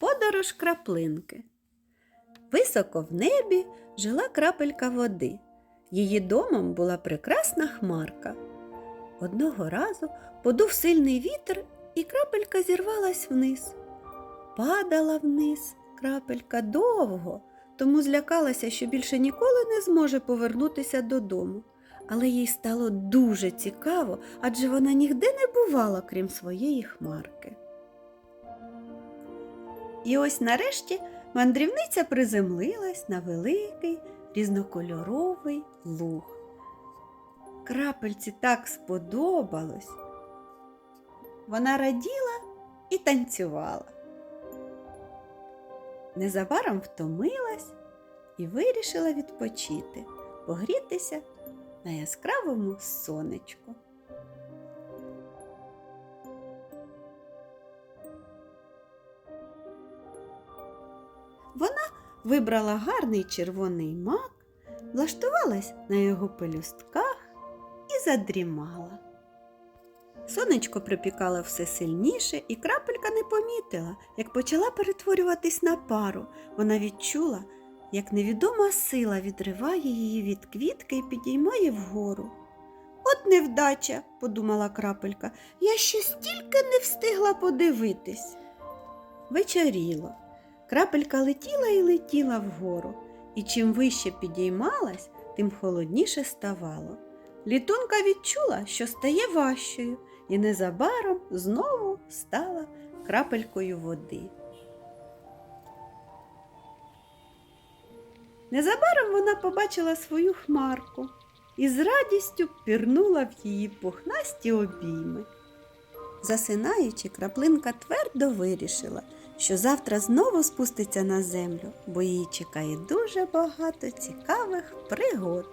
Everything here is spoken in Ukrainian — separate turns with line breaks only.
Подорож краплинки. Високо в небі жила крапелька води. Її домом була прекрасна хмарка. Одного разу подув сильний вітер, і крапелька зірвалась вниз. Падала вниз крапелька довго, тому злякалася, що більше ніколи не зможе повернутися додому. Але їй стало дуже цікаво, адже вона нігде не бувала, крім своєї хмарки. І ось нарешті мандрівниця приземлилась на великий різнокольоровий луг. Крапельці так сподобалось. Вона раділа і танцювала. Незабаром втомилась і вирішила відпочити, погрітися на яскравому сонечку. Вона вибрала гарний червоний мак, влаштувалась на його пелюстках і задрімала. Сонечко припікало все сильніше, і крапелька не помітила, як почала перетворюватись на пару. Вона відчула, як невідома сила відриває її від квітки і підіймає вгору. От невдача, подумала крапелька, я ще стільки не встигла подивитись. Вечоріло. Крапелька летіла і летіла вгору, і чим вище підіймалась, тим холодніше ставало. Літунка відчула, що стає важчою, і незабаром знову стала крапелькою води. Незабаром вона побачила свою хмарку і з радістю пірнула в її пухнасті обійми. Засинаючи, краплинка твердо вирішила, що завтра знову спуститься на землю, бо її чекає дуже багато цікавих пригод.